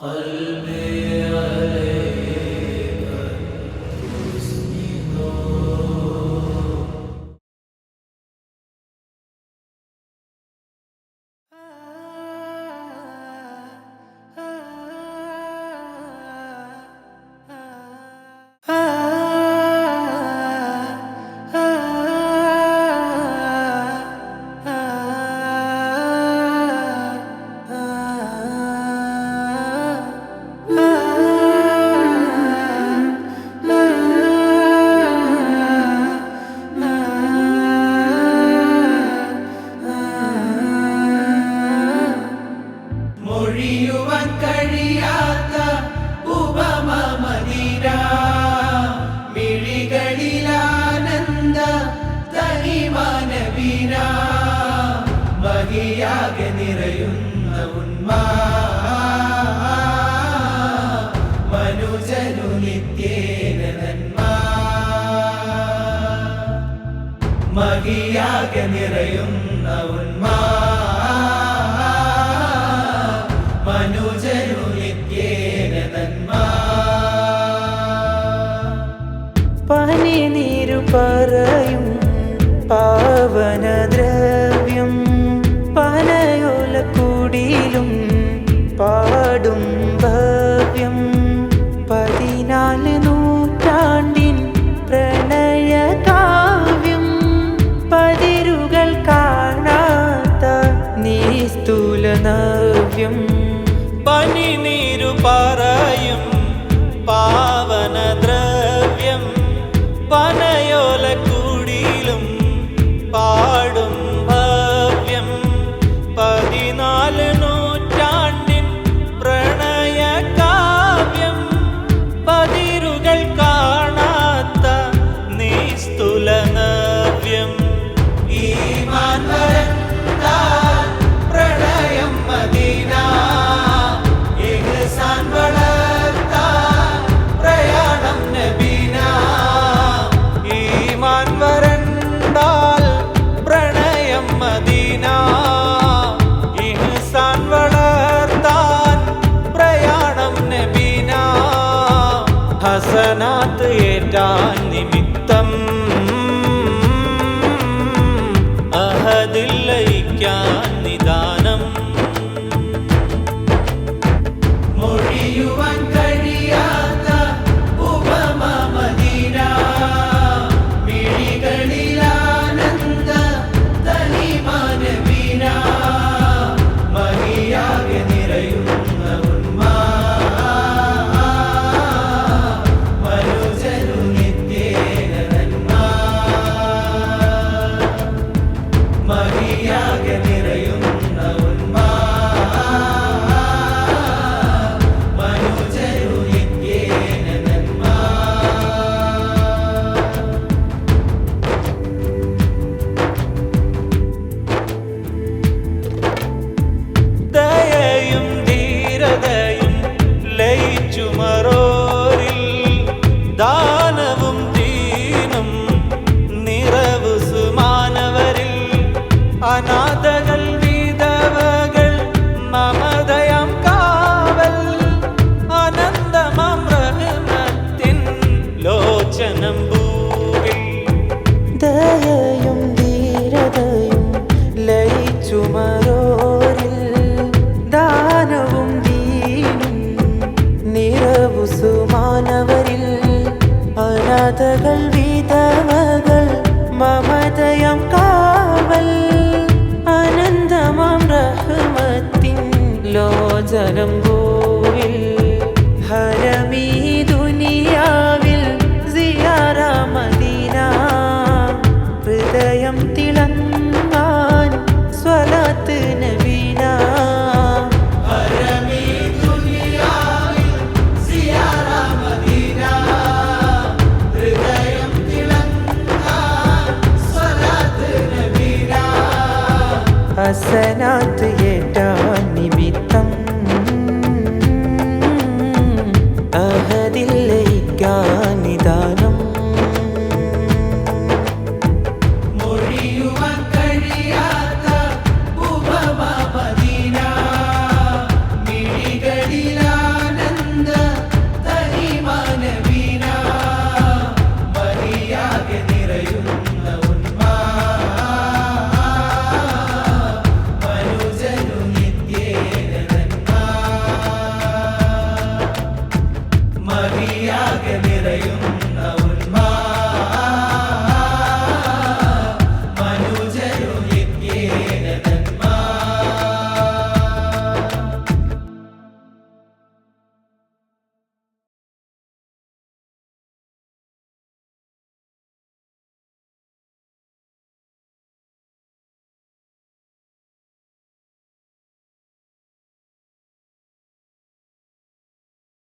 Kalbi aleyh. മൊഴിയുവാൻ കഴിയാത്ത ഉപമ മദിര മിഴികളിലാനന്ദ തനിമാനവീര മഹിയാകെ നിറയുന്ന ഉന്മാ മനുജനു നിത്യേന നന്മാ. മഹിയാകെ നിറയുന്ന ഉന്മാ പറയും പാവനദ്രവ്യം പനയോലക്കൂടിയിലും പാടും ഭവ്യം പതിനാല് നൂറ്റാണ്ടിൻ പ്രണയകാവ്യം പതിരുകൾ കാണാത്ത നീസ്തൂലനവ്യം പനി നീരു പറയും പാവനദ്രവ്യം പന ഹസനാത്ത് ഏറ്റാൻ നിമി നിലമ്പൂരിൽ ഹരമീ ദുനിയാവിൽ സിയാറ മദീന. ഹൃദയം തിളങ്ങാൻ സ്വലാത്ത് നവീന ഹസനാത്ത്